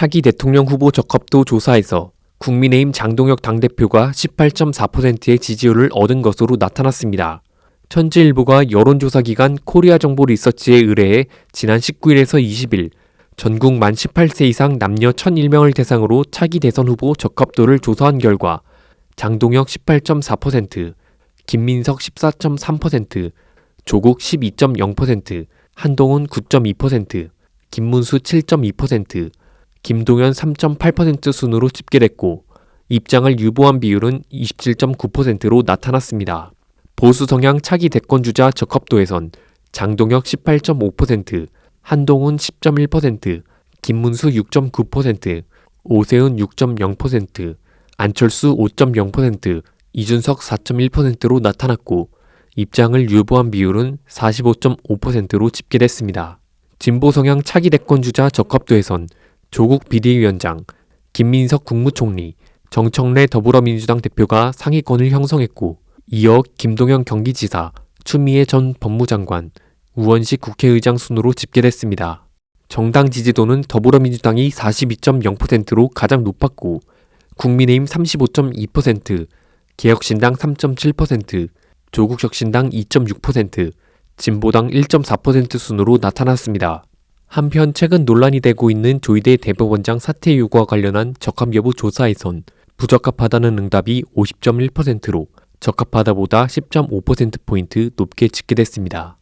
차기 대통령 후보 적합도 조사에서 국민의힘 장동혁 당대표가 18.4%의 지지율을 얻은 것으로 나타났습니다. 천지일보가 여론조사 기관 코리아 정보 리서치에 의뢰해 지난 19일에서 20일 전국 만 18세 이상 남녀 1001명을 대상으로 차기 대선 후보 적합도를 조사한 결과 장동혁 18.4%, 김민석 14.3%, 조국 12.0%, 한동훈 9.2%, 김문수 7.2%, 김동연 3.8% 순으로 집계됐고 입장을 유보한 비율은 27.9%로 나타났습니다. 보수 성향 차기 대권 주자 적합도에선 장동혁 18.5%, 한동훈 10.1%, 김문수 6.9%, 오세훈 6.0%, 안철수 5.0%, 이준석 4.1%로 나타났고 입장을 유보한 비율은 45.5%로 집계됐습니다. 진보 성향 차기 대권 주자 적합도에선 조국 비대위원장, 김민석 국무총리, 정청래 더불어민주당 대표가 상위권을 형성했고 이어 김동연 경기지사, 추미애 전 법무장관, 우원식 국회의장 순으로 집계됐습니다. 정당 지지도는 더불어민주당이 42.0%로 가장 높았고 국민의힘 35.2%, 개혁신당 3.7%, 조국혁신당 2.6%, 진보당 1.4% 순으로 나타났습니다. 한편 최근 논란이 되고 있는 조희대 대법원장 사퇴 요구와 관련한 적합 여부 조사에선 부적합하다는 응답이 50.1%로 적합하다보다 10.5%포인트 높게 집계됐습니다.